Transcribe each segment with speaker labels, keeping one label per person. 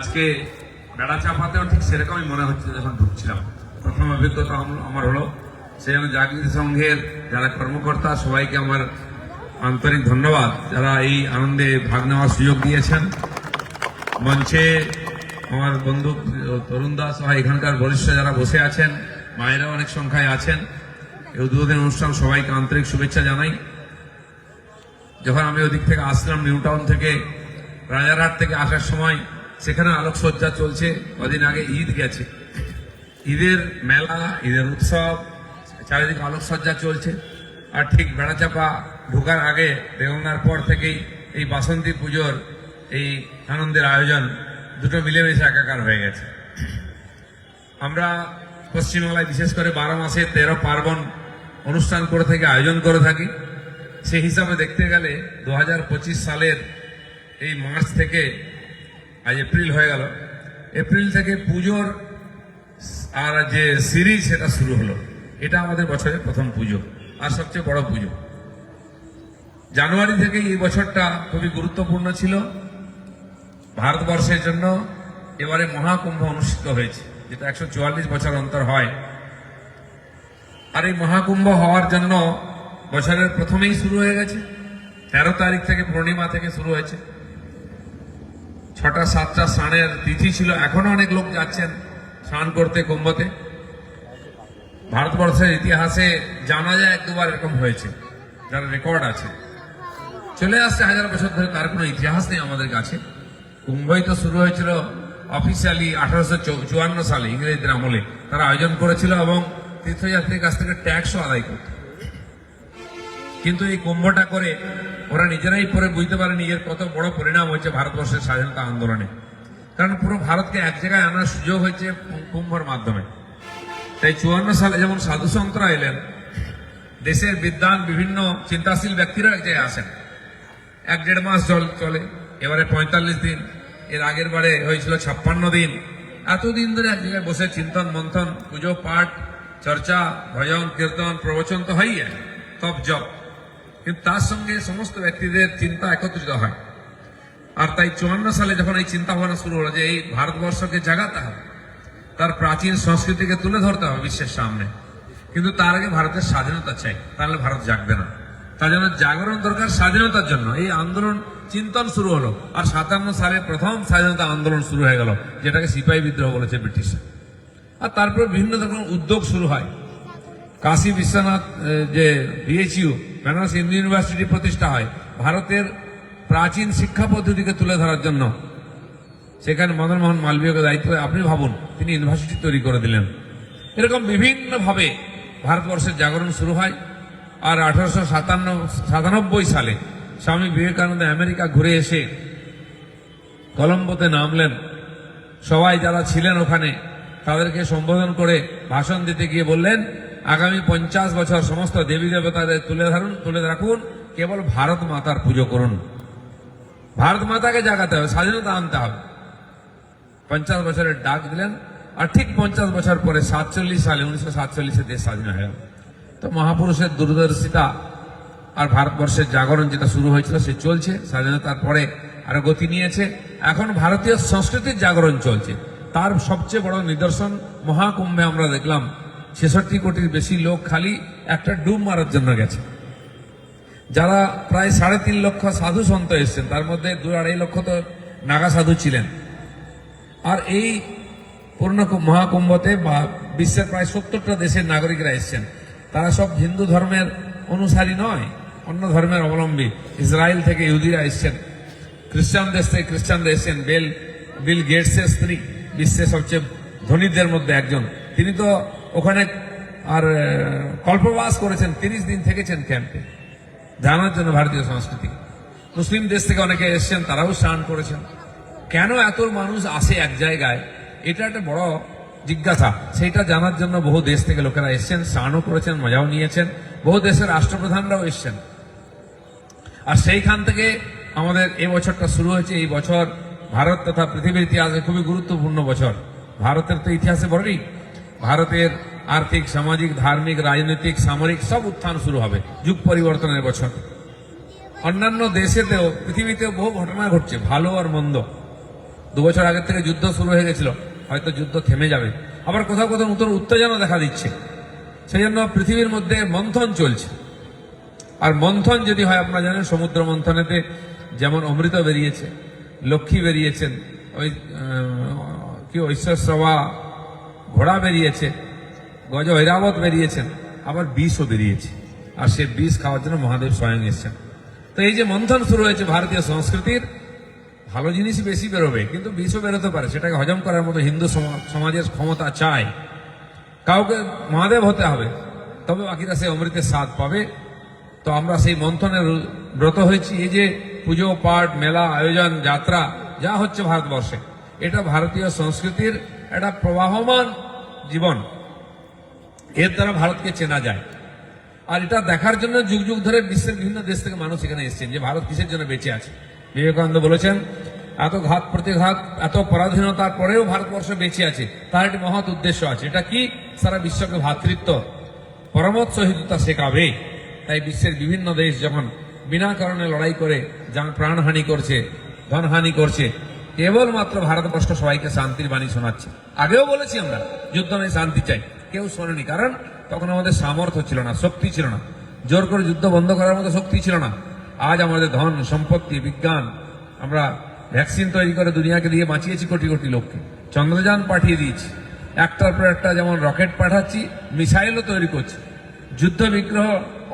Speaker 1: আজকে বেড়া চাপাতেও ঠিক সেরকমই মনে হচ্ছে যখন ঢুকছিলাম। প্রথম অভিজ্ঞতা আমার হলো সেই জন্য জাগৃতি সংঘের যারা কর্মকর্তা, সবাইকে আমার আন্তরিক ধন্যবাদ। যারা এই আনন্দে ভাগ নেওয়ার সুযোগ দিয়েছেন। মঞ্চে আমার বন্ধু তরুণ দাস সহ এখানকার বরিষ্ঠ যারা বসে আছেন মায়েরা অনেক সংখ্যায় আছেন। এই উদ্বোধনী অনুষ্ঠান সবাইকে আন্তরিক শুভেচ্ছা জানাই। যখন আমি ওদিক থেকে আসলাম নিউ টাউন থেকে, রাজারহাট থেকে আসার সময় সেখানে আলোকসজ্জা চলছে, কদিন আগে ঈদ গেছে। ঈদের মেলা, ঈদের উৎসব, চারিদিকে আলোকসজ্জা চলছে। আর ঠিক বেড়াচাপা ঢোকার আগে বেগঙ্গার পর থেকেই এই বাসন্তী পুজোর এই আনন্দের আয়োজন দুটো মিলেমিশে একাকার হয়ে গেছে। আমরা পশ্চিমবাংলায় বিশেষ করে বারো মাসে তেরো পার্বণ অনুষ্ঠান করে থেকে, আয়োজন করে থাকি। সেই হিসাবে দেখতে গেলে দু হাজার পঁচিশ সালের এই মার্চ থেকে আজ এপ্রিল হয়ে গেল। এপ্রিল থেকে পুজোর আর যে সিরিজ সেটা শুরু হলো। এটা আমাদের বছরের প্রথম পুজো, আর সবচেয়ে বড় পুজো। জানুয়ারি থেকে এই বছরটা খুবই গুরুত্বপূর্ণ ছিল ভারতবর্ষের জন্য। এবারে মহাকুম্ভ অনুষ্ঠিত হয়েছে, যেটা একশো চুয়াল্লিশ বছর অন্তর হয়। আর এই মহাকুম্ভ হওয়ার জন্য বছরের প্রথমেই শুরু হয়ে গেছে। তেরো তারিখ থেকে পূর্ণিমা থেকে শুরু হয়েছে। ছটা, সাতটা স্নানের তিথি ছিল। এখনও অনেক লোক যাচ্ছেন স্নান করতে কুম্ভতে। ভারতবর্ষের ইতিহাসে জানা যায় এক দুবার এরকম হয়েছে, যার রেকর্ড আছে। চলে আসছে হাজার বছর ধরে, তার কোনো ইতিহাস নেই আমাদের কাছে। কুম্ভই তো শুরু হয়েছিল অফিসিয়ালি আঠারোশো চুয়ান্ন সালে, ইংরেজদের আমলে। তারা আয়োজন করেছিল এবং তীর্থযাত্রীর কাছ থেকে ট্যাক্সও আদায় করত। কিন্তু এই কুম্ভটা করে ওরা নিজেরাই পরে বুঝতে পারেনি এর কত বড় পরিণাম হয়েছে ভারতবর্ষের স্বাধীনতা আন্দোলনে। কারণ পুরো ভারতকে এক জায়গায় আনার সুযোগ হয়েছে কুম্ভর মাধ্যমে। তাই চুয়ান্ন সালে যেমন সাধু সন্তরা এলেন, দেশের বিদ্বান বিভিন্ন চিন্তাশীল ব্যক্তিরা এক জায়গায় আসেন। এক দেড় মাস জল চলে, এবারে পঁয়তাল্লিশ দিন, এর আগের বারে হয়েছিল ছাপ্পান্ন দিন। এতদিন ধরে এক জায়গায় বসে চিন্তন, মন্থন, পুজো, পাঠ, চর্চা, ভজন, কীর্তন, প্রবচন তো হয়ই যায় তপ জপ। কিন্তু তার সঙ্গে সমস্ত ব্যক্তিদের চিন্তা একত্রিত হয়। আর তাই চুয়ান্ন সালে যখন এই চিন্তা ভাবনা শুরু হলো যে এই ভারতবর্ষকে জাগাতে হবে, তার প্রাচীন সংস্কৃতিকে তুলে ধরতে হবে বিশ্বের সামনে। কিন্তু তার আগে ভারতের স্বাধীনতা চাই, তাহলে ভারত জাগবে না। তার জন্য জাগরণ দরকার স্বাধীনতার জন্য। এই আন্দোলন চিন্তন শুরু হলো আর সাতান্ন সালে প্রথম স্বাধীনতা আন্দোলন শুরু হয়ে গেল, যেটাকে সিপাহী বিদ্রোহ বলেছে ব্রিটিশ আর তারপর বিভিন্ন রকম উদ্যোগ শুরু হয়। কাশী বিশ্বনাথ যে বিএইচইউ বেনারস হিন্দু ইউনিভার্সিটি প্রতিষ্ঠা হয়। ভারতের প্রাচীন শিক্ষা পদ্ধতিকে তুলে ধরার জন্য। সেখানে মদনমোহন মালবীয়কে দায়িত্ব আপনি ভাবুন, তিনি ইউনিভার্সিটি তৈরি করে দিলেন। এরকম বিভিন্নভাবে ভারতবর্ষের জাগরণ শুরু হয়। আর আঠারোশো সাতান্ন, সাতানব্বই সালে স্বামী বিবেকানন্দ আমেরিকা ঘুরে এসে কলম্বোতে নামলেন। সবাই যারা ছিলেন ওখানে, তাদেরকে সম্বোধন করে ভাষণ দিতে গিয়ে বললেন আগামী পঞ্চাশ বছর সমস্ত দেবী দেবতাদের তুলে ধরুন, তুলে রাখুন, কেবল ভারত মাতার পুজো করুন। ভারত মাতাকে জাগাতে হবে, স্বাধীনতা আনতে হবে। পঞ্চাশ বছরের ডাক দিলেন, আর ঠিক পঞ্চাশ বছর পরে সাতচল্লিশ সালে, উনিশশো সাতচল্লিশে দেশ স্বাধীন হয়ে গেল। তো মহাপুরুষের দূরদর্শিতা আর ভারতবর্ষের জাগরণ যেটা শুরু হয়েছিল, সে চলছে, স্বাধীনতার পরে আরও গতি নিয়েছে। এখন ভারতীয় সংস্কৃতির জাগরণ চলছে। তার সবচেয়ে বড় নিদর্শন মহাকুম্ভে আমরা দেখলাম ছেষট্টি কোটির বেশি লোক খালি একটা ডুব মারার জন্য গেছে। যারা প্রায় সাড়ে তিন লক্ষ সাধু সন্ত এসছেন, তার মধ্যে দু আড়াই লক্ষ তো নাগা সাধু ছিলেন। আর এই পূর্ণ মহাকুম্ভতে বা বিশ্বের প্রায় সত্তরটা দেশের নাগরিকরা এসছেন। তারা সব হিন্দু ধর্মের অনুসারী নয়, অন্য ধর্মের অবলম্বী। ইসরায়েল থেকে ইহুদিরা এসছেন, খ্রিস্টান দেশ থেকে খ্রিস্টানরা এসছেন। বেল, বিল গেটসের স্ত্রী, বিশ্বের সবচেয়ে ধনীদের মধ্যে একজন। তিনি তো ওখানে আর কল্পবাস করেছেন, তিরিশ দিন থেকেছেন ক্যাম্পে। জানার জন্য ভারতীয় সংস্কৃতি। মুসলিম দেশ থেকে অনেকে এসছেন, তারাও স্নান করেছেন। কেন এত মানুষ আসে এক জায়গায়? এটা একটা বড় জিজ্ঞাসা। সেটা জানার জন্য বহু দেশ থেকে লোকেরা এসছেন, স্নানও করেছেন, মজাও নিয়েছেন। বহু দেশের রাষ্ট্রপ্রধানরাও এসছেন। আর সেইখান থেকে আমাদের এই বছরটা শুরু হয়েছে, এই বছর ভারত তথা পৃথিবীর ইতিহাসে খুবই গুরুত্বপূর্ণ বছর। ভারতের তো ইতিহাসে বড়ই। ভারতের আর্থিক, সামাজিক, ধার্মিক, রাজনৈতিক, সামরিক সব উত্থান শুরু হবে যুগ পরিবর্তনের বছর। অন্যান্য দেশেতেও, পৃথিবীতেও বহু ঘটনা ঘটছে, ভালো আর মন্দ। দু বছর আগের থেকে যুদ্ধ শুরু হয়ে গেছিল, হয়তো যুদ্ধ থেমে যাবে। আবার কোথাও কোথাও নতুন উত্তেজনা দেখা দিচ্ছে। সেই জন্য পৃথিবীর মধ্যে মন্থন চলছে। আর মন্থন যদি হয়, আপনারা জানেন, সমুদ্র মন্থনেতে যেমন অমৃত বেরিয়েছে, লক্ষ্মী বেরিয়েছেন, ওই কি ঐশ্বরশ্রবা ঘোড়া বেরিয়েছে গজ ঐরাবত বেরিয়েছেন, আবার বিষও বেরিয়েছে। আর সে বিষ খাওয়ার জন্য মহাদেব স্বয়ং এসছেন। তো এই যে মন্থন শুরু হয়েছে ভারতীয় সংস্কৃতির, ভালো জিনিসই বেশি বেরোবে, কিন্তু বিষও বেরোতে পারে, সেটাকে হজম করার মতো হিন্দু সমা- সমাজের ক্ষমতা চায় কাউকে মহাদেব হতে হবে, তবে বাকিরা সেই অমৃতের স্বাদ পাবে। তো আমরা সেই মন্থনের ব্রত হয়েছি, এই যে পুজো, পাঠ, মেলা, আয়োজন, যাত্রা, যা হচ্ছে ভারতবর্ষে। এটা ভারতীয় সংস্কৃতির একটা প্রবাহমান জীবন। এর দ্বারা ভারতকে চেনা যায়। আর এটা দেখার জন্য যুগ যুগ ধরে বিশ্বের বিভিন্ন দেশ থেকে মানুষ এখানে এসেছেন, যে ভারত কিসের জন্য বেঁচে আছে। বিবেকানন্দ বলেছেন, এত ঘাত প্রতিঘাত, এত পরাধীনতার পরেও ভারতবর্ষ বেঁচে আছে। তার একটি মহৎ উদ্দেশ্য আছে। এটা কি? সারা বিশ্বকে ভ্রাতৃত্ব। পরমত সহিততা শেখাবে। তাই বিশ্বের বিভিন্ন দেশ যখন বিনা কারণে লড়াই করে যান প্রাণহানি করছে, ধনহানি করছে কেবলমাত্র ভারতবর্ষ সবাইকে শান্তির বাণী শোনাচ্ছে। আগেও বলেছি আমরা, যুদ্ধ নেই শান্তি চাই। কেউ শোনেনি, কারণ তখন আমাদের সামর্থ্য ছিল না, শক্তি ছিল না। জোর করে যুদ্ধ বন্ধ করার মতো শক্তি ছিল না। আজ আমাদের ধন, সম্পত্তি, বিজ্ঞান, আমরা ভ্যাকসিন তৈরি করে দুনিয়াকে দিয়ে বাঁচিয়েছি কোটি কোটি লোককে। চন্দ্রযান পাঠিয়ে দিয়েছি। একটার পর একটা যেমন রকেট পাঠাচ্ছি, মিসাইলও তৈরি করছি। যুদ্ধ বিগ্রহ,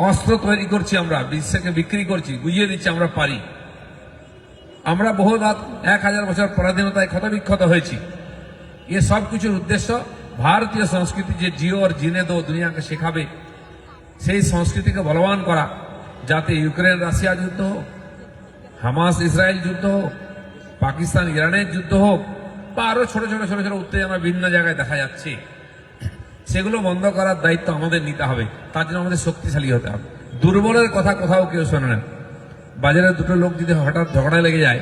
Speaker 1: অস্ত্র তৈরি করছি আমরা, বিশ্বকে বিক্রি করছি, বুঝিয়ে দিচ্ছি আমরা পারি। আমরা বহু রাত এক হাজার বছর পরাধীনতায় ক্ষতবিক্ষত হয়েছি। এ সব কিছুর উদ্দেশ্য ভারতীয় সংস্কৃতি যে জিও আর জিনে দো দুনিয়াকে শেখাবে, সেই সংস্কৃতিকে বলবান করা, যাতে ইউক্রেন, রাশিয়া যুদ্ধ হোক, হামাস, ইসরায়েল যুদ্ধ হোক, পাকিস্তান, ইরানের যুদ্ধ হোক, বা আরও ছোট ছোট ছোট ছোট উত্তেজনা বিভিন্ন জায়গায় দেখা যাচ্ছে। সেগুলো বন্ধ করার দায়িত্ব আমাদের নিতে হবে। তার জন্য আমাদের শক্তিশালী হতে হবে। দুর্বলের কথা কোথাও কেউ শোনে না। বাজারে দুটো লোক যদি হঠাৎ ঝগড়া লেগে যায়,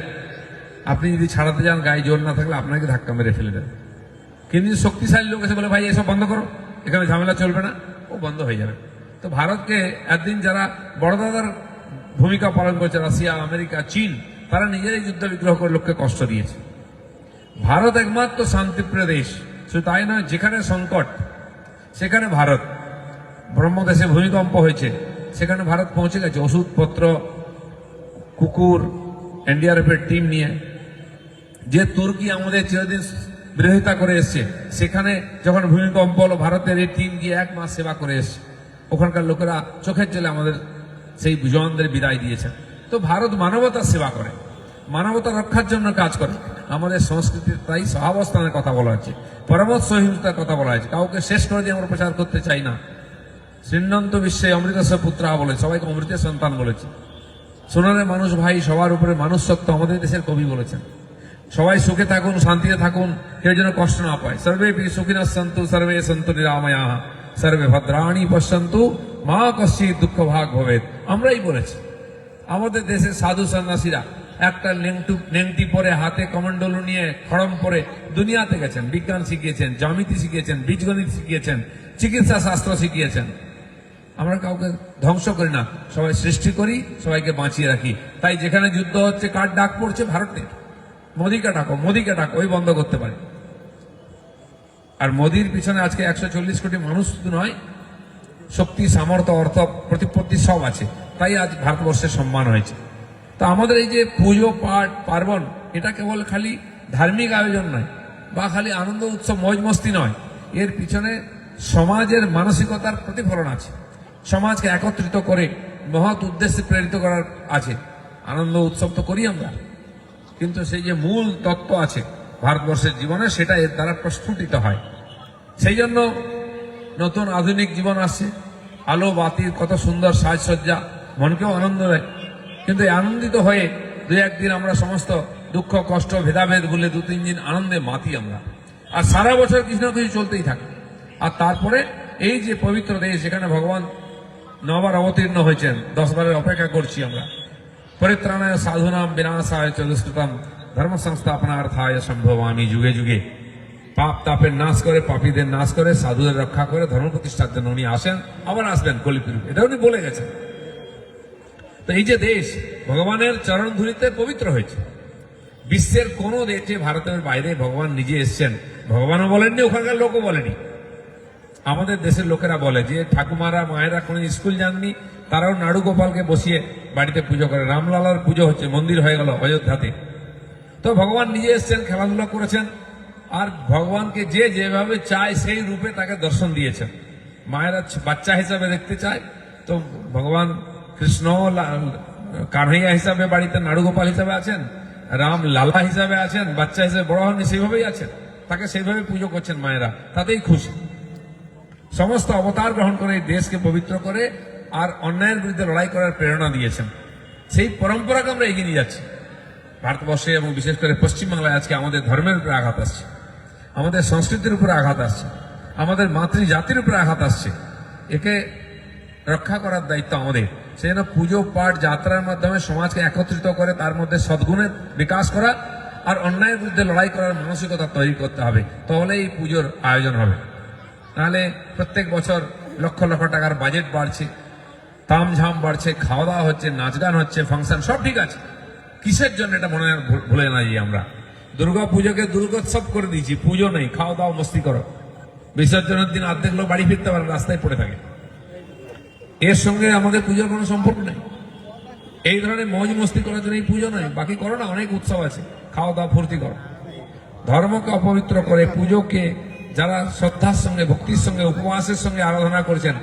Speaker 1: আপনি যদি ছাড়াতে যান, গায়ে জোর না থাকলে আপনাকে ধাক্কা মেরে ফেলে দেবে। কিন্তু যদি শক্তিশালী লোক এসে বলে, ভাই, এসব বন্ধ করো, এখানে ঝামেলা চলবে না, ও বন্ধ হয়ে যাবে। তো ভারতকে একদিন যারা বড়দাদার ভূমিকা পালন করছে, রাশিয়া, আমেরিকা, চীন, তারা নিজেরাই যুদ্ধ বিগ্রহ করে লোককে কষ্ট দিয়েছে। ভারত একমাত্র শান্তিপ্রিয় দেশ, শুধু তাই নয়, যেখানে সংকট, সেখানে ভারত, ব্রহ্মদেশে ভূমিকম্প হয়েছে, সেখানে ভারত পৌঁছে গেছে। ওষুধপত্র কুকুর এনডিআরএফ এর টিম নিয়ে, যে তুর্কি আমাদের চিরদিন বিরোধিতা করে এসছে, সেখানে যখন ভূমিকম্প হলো, ভারতের এই টিম গিয়ে এক মাস সেবা করে এসছে। ওখানকার লোকেরা চোখের জলে আমাদের সেই জওয়ানদের বিদায় দিয়েছে তো ভারত মানবতার সেবা করে, মানবতা রক্ষার জন্য কাজ করে। আমাদের সংস্কৃতির তাই সহাবস্থানের কথা বলা হচ্ছে পরমত সহিংসতার কথা বলা হয়েছে কাউকে শেষ করে দিয়ে আমরা প্রচার করতে চাই না। শ্রীনন্ত বিশ্বে অমৃতস্ব পুত্রা বলে, সবাইকে অমৃতের সন্তান বলেছে। সোনারে মানুষ ভাই, সবার উপরে মানুষ সত্য আমাদের দেশের কবি বলেছেন। সবাই সুখে থাকুন, শান্তিতে থাকুন, কেউ যেন কষ্ট না পায়। সর্বে সুখিনা সন্তু সর্বে সন্তু নিরাময়া, সর্বে ভদ্রাণী পশ্যন্তু, মা কশ্চিৎ দুঃখ ভাগ ভবেদ আমরাই বলেছি। আমাদের দেশের সাধু সন্ন্যাসীরা একটা নেংটু নেংটি পরে হাতে কমন্ডলু নিয়ে খড়ম পরে দুনিয়াতে গেছেন। বিজ্ঞান শিখিয়েছেন, জ্যামিতি শিখিয়েছেন, বীজগণিত শিখিয়েছেন, চিকিৎসা শাস্ত্র শিখিয়েছেন। আমরা কাউকে ধ্বংস করি না। সবাই সৃষ্টি করি, সবাইকে বাঁচিয়ে রাখি। তাই যেখানে যুদ্ধ হচ্ছে, কার ডাক পড়ছে? ভারতের। মোদিকে ডাকো মোদিকে ডাকো, ওই বন্ধ করতে পারে। আর মোদির পিছনে আজকে একশো চল্লিশ কোটি মানুষ নয়, শক্তি, সামর্থ্য, অর্থ, প্রতিপত্তি সব আছে। তাই আজ ভারতবর্ষের সম্মান হয়েছে। তা আমাদের এই যে পুজো, পাঠ, পার্বণ, এটা কেবল খালি ধার্মিক আয়োজন নয়, বা খালি আনন্দ, উৎসব মৌজ মস্তি নয়। এর পিছনে সমাজের মানসিকতার প্রতিফলন আছে। সমাজকে একত্রিত করে মহৎ উদ্দেশ্যে প্রেরিত করার আছে। আনন্দ উৎসব তো করি আমরা। কিন্তু সেই যে মূল তত্ত্ব আছে ভারতবর্ষের জীবনে, সেটা এর দ্বারা প্রস্ফুটিত হয়। সেই জন্য নতুন আধুনিক জীবন আসছে। আলো, বাতির কত সুন্দর সাজসজ্জা। মনকেও আনন্দ দেয়। কিন্তু আনন্দিত হয়ে দু একদিন আমরা সমস্ত দুঃখ, কষ্ট, ভেদাভেদ ভুলে দু তিন দিন আনন্দে মাতি আমরা। আর সারা বছর কিছু না কিছু চলতেই থাকে। আর তারপরে এই যে পবিত্র দেশ যেখানে ভগবান নবার অবতীর্ণ হয়েছেন। দশবারের অপেক্ষা করছি আমরা। পরিত্রাণায় সাধুনাম বিনাশায় চতুষ্কৃতম ধর্ম সংস্থাপনার্থায় সম্ভবামি যুগে যুগে। পাপ তাপের নাশ করে, পাপীদের নাশ করে, সাধুদের রক্ষা করে, ধর্ম প্রতিষ্ঠার জন্য উনি আসেন। আবার আসবেন কলিপির এটা উনি বলে গেছেন। তো এই যে দেশ, ভগবানের চরণ ধুলিতে পবিত্র হয়েছে। বিশ্বের কোনো দেশে ভারতের বাইরে ভগবান নিজে এসছেন। ভগবানও বলেননি, ওখানকার লোকও বলেনি। আমাদের দেশের লোকেরা বলে যে, ঠাকুমারা, মায়েরা কোনো স্কুল যাননি, তারাও নাড়ু গোপালকে বসিয়ে বাড়িতে পুজো করে। রামলালার পুজো হচ্ছে, মন্দির হয়ে গেল অযোধ্যাতে। তো ভগবান নিজে এসছেন, খেলাধুলা করেছেন, আর ভগবানকে যে যেভাবে চায়, সেই রূপে তাকে দর্শন দিয়েছেন। মায়েরা বাচ্চা হিসাবে দেখতে চায়, তো ভগবান কৃষ্ণ কানহাইয়া হিসাবে বাড়িতে নাড়ুগোপাল হিসাবে আছেন রাম লালা হিসাবে আছেন, বাচ্চা হিসেবে বড় হননি, সেইভাবেই আছেন। তাকে সেইভাবে পুজো করছেন মায়েরা, তাতেই খুশি। সমস্ত অবতার গ্রহণ করে এই দেশকে পবিত্র করে আর অন্যায়ের বিরুদ্ধে লড়াই করার প্রেরণা দিয়েছেন। সেই পরম্পরাকে আমরা এগিয়ে নিয়ে যাচ্ছি। ভারতবর্ষে এবং বিশেষ করে পশ্চিমবাংলায় আজকে আমাদের ধর্মের উপরে আঘাত আসছে। আমাদের সংস্কৃতির উপরে আঘাত আসছে। আমাদের মাতৃজাতির উপরে আঘাত আসছে। একে রক্ষা করার দায়িত্ব আমাদের। সেই জন্য পুজো, পাঠ, যাত্রার মাধ্যমে সমাজকে একত্রিত করে তার মধ্যে সদ্গুণের বিকাশ করা আর অন্যায়ের বিরুদ্ধে লড়াই করার মানসিকতা তৈরি করতে হবে। তাহলে এই পুজোর আয়োজন হবে। নাহলে প্রত্যেক বছর লক্ষ লক্ষ টাকার বাজেট বাড়ছে, তামঝাম বাড়ছে খাওয়া দাওয়া হচ্ছে নাচ গান হচ্ছে ফাংশন সব ঠিক আছে। কিসের জন্য এটা মনে ভুলে না যাই আমরা? দুর্গা পুজোকে দুর্গোৎসব করে দিয়েছি, পুজো নেই খাওয়া দাওয়া মস্তি করো। বিসর্জনের দিন অর্ধেক লোক বাড়ি ফিরতে পারে রাস্তায় পড়ে থাকে। এর সঙ্গে আমাদের পুজোর কোনো সম্পর্ক নেই। এই ধরনের মৌজ মস্তি করার জন্য এই পুজো নয়, বাকি করো না, অনেক উৎসব আছে। খাওয়া দাওয়া ফুর্তি করো। ধর্মকে অপবিত্র করে পুজোকে যারা শ্রদ্ধার সঙ্গে, ভক্তির সঙ্গে, উপবাসের সঙ্গে আরাধনা করেছেন,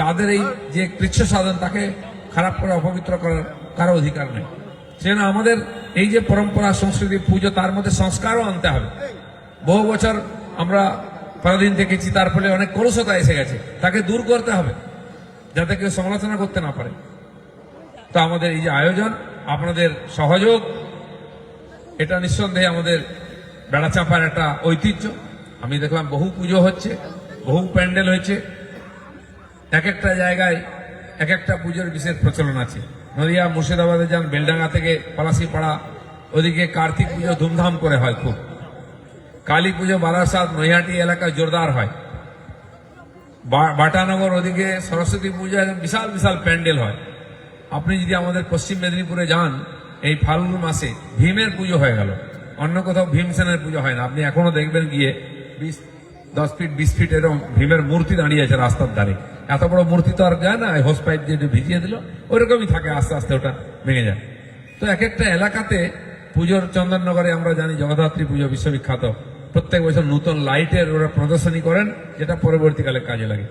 Speaker 1: তাদের এই যে কৃচ্ছ সাধন, তাকে খারাপ করে, অপবিত্র করার কারও অধিকার নেই। সেজন্য আমাদের এই যে পরম্পরা, সংস্কৃতি, পুজো, তার মধ্যে সংস্কারও আনতে হবে। বহু বছর আমরা পরদিন দেখেছি, তার ফলে অনেক কলুষতা এসে গেছে। তাকে দূর করতে হবে, যাতে কেউ সমালোচনা করতে না পারে। তো আমাদের এই যে আয়োজন, আপনাদের সহযোগ, এটা নিঃসন্দেহে আমাদের বেড়াচাঁপার একটা ঐতিহ্য। আমি দেখলাম বহু পুজো হচ্ছে, বহু প্যান্ডেল হয়েছে। এক একটা জায়গায় এক একটা পুজোর বিশেষ প্রচলন আছে। নদিয়া, মুর্শিদাবাদে যান, বেলডাঙ্গা থেকে পলাশিপাড়া, ওদিকে কার্তিক পুজো ধুমধাম করে হয় খুব। কালী পুজো বারাসাত নৈহাটি এলাকায় জোরদার হয়। বাটানগর ওদিকে সরস্বতী পুজো বিশাল বিশাল প্যান্ডেল হয়। আপনি যদি আমাদের পশ্চিম মেদিনীপুরে যান, এই ফাল্গুন মাসে ভীমের পুজো হয়ে গেল। অন্য কোথাও ভীমসেনের পুজো হয় না। আপনি এখনও দেখবেন গিয়ে বিশ, দশ ফিট, বিশ ফিট এরকম ভীমের মূর্তি দাঁড়িয়ে আছে রাস্তার ধারে। এত বড় মূর্তি তো আর যায় না হোস পাইপ দিয়ে ভিজিয়ে দিল, ওইরকমই থাকে, আস্তে আস্তে ওটা ভেঙে যায়। তো এক একটা এলাকাতে পুজোর চন্দননগরে আমরা জানি জগদ্ধাত্রী পুজো বিশ্ববিখ্যাত। প্রত্যেক বছর নতুন লাইটের ওরা প্রদর্শনী করেন, যেটা পরবর্তীকালে কাজে লাগে।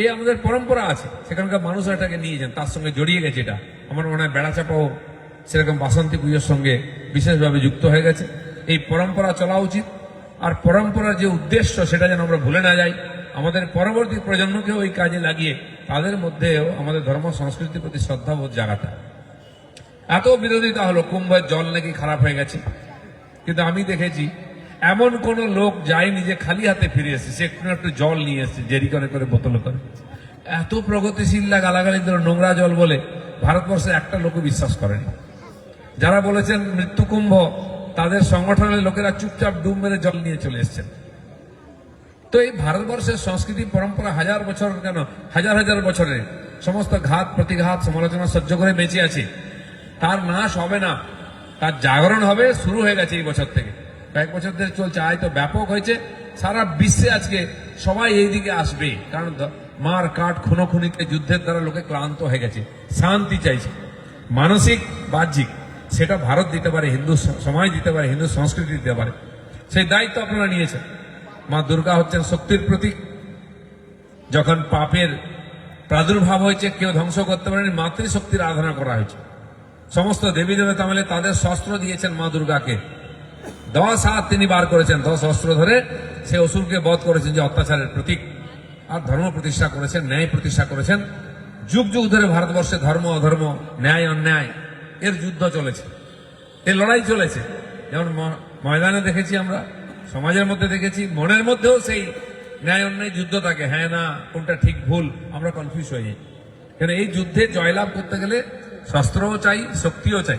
Speaker 1: এই আমাদের পরম্পরা আছে, সেখানকার মানুষ এটাকে নিয়ে যান, তার সঙ্গে জড়িয়ে গেছে এটা। আমার মনে হয় বেড়াচাপাও সেরকম বাসন্তী পুজোর সঙ্গে বিশেষভাবে যুক্ত হয়ে গেছে। এই পরম্পরা চলা উচিত আর পরম্পরার যে উদ্দেশ্য, সেটা যেন আমরা ভুলে না যাই, আমাদের পরবর্তী প্রজন্মকে ওই কাজে লাগিয়ে তাদের মধ্যেও আমাদের ধর্ম সংস্কৃতির প্রতি শ্রদ্ধাবোধ জাগাতে এত বিরোধিতা হলো, কুম্ভের জল নাকি খারাপ হয়ে গেছে? কিন্তু আমি দেখেছি, এমন কোন লোক যায়নি যে খালি হাতে ফিরে এসেছে, সে একটু একটু জল নিয়ে এসেছে, জেরি করে করে, বোতলে করে। এত প্রগতিশীলরা গালাগালি দিল, নোংরা জল বলে, ভারতবর্ষে একটা লোক বিশ্বাস করেনি। যারা বলেছেন মৃত্যু কুম্ভ তাদের সংগঠনের লোকেরা চুপচাপ ডুব মেরে জল নিয়ে চলে এসেছেন। তো এই ভারতবর্ষের সংস্কৃতি পরম্পরা হাজার বছর কেন? হাজার হাজার বছরের সমস্ত ঘাত, প্রতিঘাত, সমালোচনা সহ্য করে বেঁচে আছে। তার নাশ হবে না। তার জাগরণ হবে, শুরু হয়ে গেছে এই বছর থেকে। কয়েক বছর ধরে চলছে আয় তো ব্যাপক হয়েছে। সারা বিশ্বে আজকে সবাই এই দিকে আসবে। কারণ মার কাঠ খুনোখুনিতে যুদ্ধের দ্বারা লোকে ক্লান্ত হয়ে গেছে। শান্তি চাইছে। মানসিক, বাহ্যিক। সেটা ভারত দিতে পারে, হিন্দু সমাজ দিতে পারে, হিন্দু সংস্কৃতি দিতে পারে। সেই দায়িত্ব আপনারা নিয়েছেন। মা দুর্গা হচ্ছেন শক্তির প্রতীক। যখন পাপের প্রাদুর্ভাব হয়েছে, কেউ ধ্বংস করতে পারেনি, মাতৃশক্তির আরাধনা করা হয়েছে। সমস্ত দেবী দেবতা মিলে তাদের শস্ত্র দিয়েছেন মা দুর্গাকে। দশ হাত তিনি বার করেছেন, দশ অস্ত্র ধরে সে অসুরকে বধ করেছেন যে অত্যাচারের প্রতীক। আর ধর্ম প্রতিষ্ঠা করেছেন, ন্যায় প্রতিষ্ঠা করেছেন। যুগ যুগ ধরে ভারতবর্ষে ধর্ম, অধর্ম, ন্যায়, অন্যায়। এর যুদ্ধ চলেছে। এর লড়াই চলেছে। যেমন ময়দানে দেখেছি আমরা, সমাজের মধ্যে দেখেছি, মনের মধ্যেও সেই ন্যায় অন্যায় যুদ্ধ থাকে। হ্যাঁ না, কোনটা ঠিক ভুল, আমরা কনফিউজ হয়ে যাই। কেন এই যুদ্ধে জয়লাভ করতে গেলে শস্ত্রও চাই, শক্তিও চাই।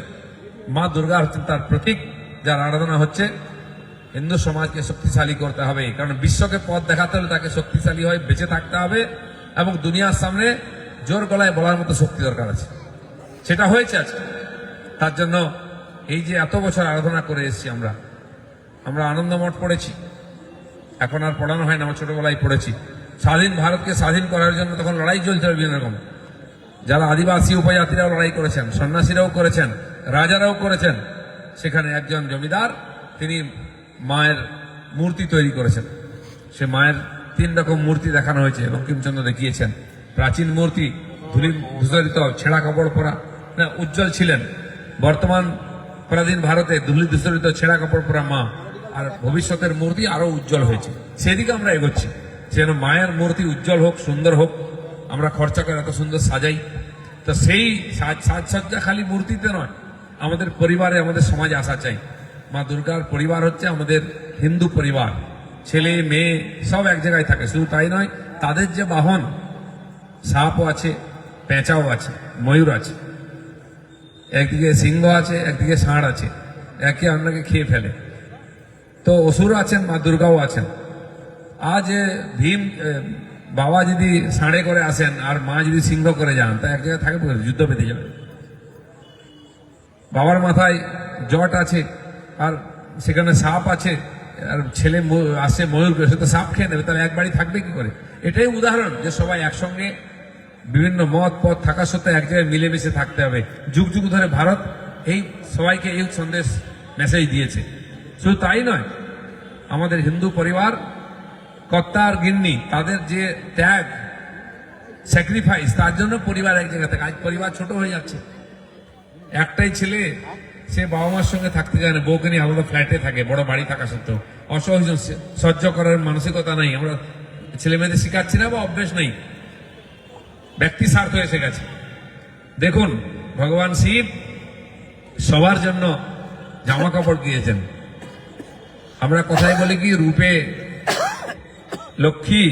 Speaker 1: মা দুর্গা হচ্ছেন তার প্রতীক, যার আরাধনা হচ্ছে, হিন্দু সমাজকে শক্তিশালী করতে হবে। কারণ বিশ্বকে পথ দেখাতে হলে তাকে শক্তিশালী হয়ে বেঁচে থাকতে হবে এবং দুনিয়ার সামনে জোর গলায় বলার মতো শক্তি দরকার আছে। সেটা হয়েছে আজকে। তার জন্য এই যে এত বছর আরাধনা করে এসেছি আমরা আমরা আনন্দমঠ পড়েছি। এখন আর পড়ানো হয় না, আমরা ছোটবেলায় পড়েছি। স্বাধীন ভারতকে স্বাধীন করার জন্য তখন লড়াই চলছিল বিভিন্ন রকম। যারা আদিবাসী উপজাতিরাও লড়াই করেছেন, সন্ন্যাসীরাও করেছেন, রাজারাও করেছেন, সেখানে একজন জমিদার, তিনি মায়ের মূর্তি তৈরি করেছেন। সে মায়ের তিন রকম মূর্তি দেখানো হয়েছে, বঙ্কিমচন্দ্র দেখিয়েছেন। প্রাচীন মূর্তি ধুলি ধূসরিত ছেঁড়া কাপড় পরা, না, উজ্জ্বল ছিলেন। বর্তমান পরাধীন ভারতে ধুলি ধূসরিত ছেঁড়া কাপড় পরা মা আর ভবিষ্যতের মূর্তি আরও উজ্জ্বল হয়েছে। সেদিকে আমরা এগোচ্ছি। যেন মায়ের মূর্তি উজ্জ্বল হোক, সুন্দর হোক, আমরা খরচা করে এত সুন্দর সাজাই। তো সেই সাজ সাজসজ্জা খালি মূর্তিতে নয়, আমাদের পরিবারে, আমাদের সমাজে আসা চাই। মা দুর্গার পরিবার হচ্ছে আমাদের হিন্দু পরিবার। ছেলে, মেয়ে, সব এক জায়গায় থাকে, শুধু তাই নয়, তাদের যে বাহন, সাপও আছে, পেঁচাও আছে, ময়ূর আছে একদিকে সিংহ আছে, একদিকে ষাঁড় আছে। একে অন্যকে খেয়ে ফেলে। তো অসুর আছেন, মা দুর্গাও আছেন। আজ ভীম বাবা যদি ষাঁড়ে করে আসেন, আর মা যদি সিংহ করে যান, তা এক জায়গায় থাকে যুদ্ধ বেঁধে যাবে। বাবার মাথায় জট আছে, আর সেখানে সাপ আছে, আর ছেলে আসে ময়ূর করে সে তো সাপ খেয়ে নেবে, তাহলে এক বাড়ি থাকবে কি করে? এটাই উদাহরণ যে সবাই একসঙ্গে বিভিন্ন মত, পথ থাকা সত্ত্বেও এক জায়গায় মিলেমিশে থাকতে হবে। যুগ যুগ ধরে ভারত এই সবাইকে এই সন্দেশ মেসেজ দিয়েছে। শুধু তাই নয়, আমাদের হিন্দু পরিবার, কর্তা আর গিন্নি, তাদের যে ত্যাগ স্যাক্রিফাইস তার জন্য পরিবার এক জায়গা থেকে। আজ পরিবার ছোট হয়ে যাচ্ছে। একটাই ছেলে, সে বাবা মার সঙ্গে থাকতে যায় না। বউকে নিয়ে আলাদা ফ্ল্যাটে থাকে, বড় বাড়ি থাকা সত্ত্বেও। অসহ্য সহ্য করার মানসিকতা নাই। আমরা ছেলে মেয়েদের শিখাচ্ছি না বা অভ্যেস নেই। ব্যক্তি স্বার্থ এসে গেছে। দেখুন, ভগবান শিব সবার জন্য জামা কাপড় দিয়েছেন। আমরা কথায় বলি কি, রূপে লক্ষ্মী,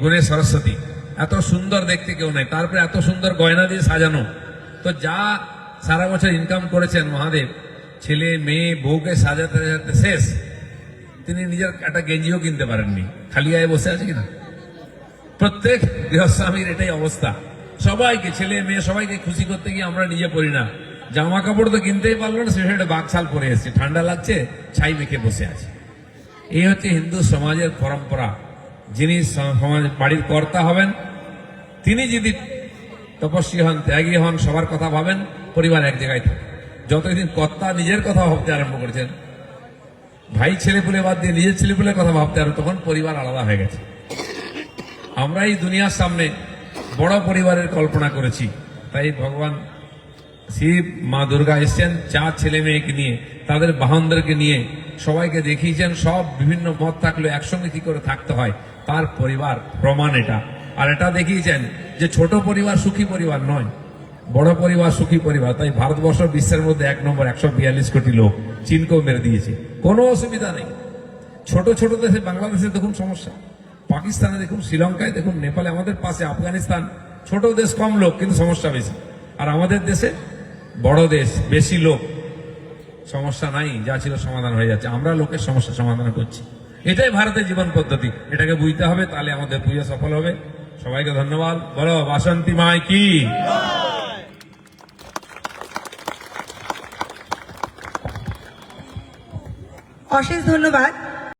Speaker 1: গুণে সরস্বতী। এত সুন্দর দেখতে কেউ নেই। তারপরে এত সুন্দর গয়না দিয়ে সাজানো। তো যা সারা বছর ইনকাম করেছেন মহাদেব, ছেলে, মেয়ে, বউকে সাজাতে সাজাতে শেষ। তিনি নিজের একটা গেঞ্জিও কিনতে পারেননি। খালি গায়ে বসে আছে কিনা? প্রত্যেক গৃহস্বামীর এটাই অবস্থা। সবাইকে, ছেলে, মেয়ে, সবাইকে খুশি করতে গিয়ে আমরা নিজে পড়ি না। জামা কাপড় তো কিনতেই পারল না, সেটা বাকশাল পরে এসেছে। ঠান্ডা লাগছে, ছাই মেখে বসে আছে। এই হচ্ছে হিন্দু সমাজের পরম্পরা। যিনি সমাজ বাড়ির কর্তা হবেন, তিনি যদি তপস্বী হন, ত্যাগী হন, সবার কথা ভাবেন, পরিবার এক জায়গায় থাকে। যতদিন কর্তা নিজের কথা ভাবতে আরম্ভ করেছেন, ভাই ছেলে পুলে বাদ দিয়ে নিজের ছেলে পুলের কথা ভাবতে আরও তখন পরিবার আলাদা হয়ে গেছে। আমরা এই দুনিয়ার সামনে বড় পরিবারের কল্পনা করেছি। তাই ভগবান শিব, মা দুর্গা এসছেন, চার ছেলে মেয়েকে নিয়ে, তাদের বাহনদেরকে নিয়ে সবাইকে দেখিয়েছেন, সব বিভিন্ন মত থাকলে, একসঙ্গে কি করে থাকতে হয়? তার পরিবার, প্রমাণ এটা। আর এটা দেখিয়েছেন যে ছোট পরিবার সুখী পরিবার নয়, বড় পরিবার সুখী পরিবার। তাই ভারতবর্ষ বিশ্বের মধ্যে এক নম্বর একশো বিয়াল্লিশ কোটি লোক চীনকেও মেরে দিয়েছে। কোনো অসুবিধা নেই। ছোট ছোট দেশে, বাংলাদেশে দেখুন সমস্যা। পাকিস্তানে দেখুন, শ্রীলঙ্কায় দেখুন, নেপালে, আমাদের পাশে আফগানিস্তান, ছোট দেশ, কম লোক, কিন্তু সমস্যা বেশি। আর আমাদের দেশে বড় দেশ, বেশি লোক, সমস্যা নাই, যা ছিল সমাধান হয়ে যাচ্ছে। আমরা লোকের সমস্যা সমাধান করছি। এটাই ভারতের জীবন পদ্ধতি। এটাকে বুঝতে হবে, তাহলে আমাদের পুজো সফল হবে। সবাইকে ধন্যবাদ। বলো, বাসন্তী মাই কি?
Speaker 2: অশেষ ধন্যবাদ।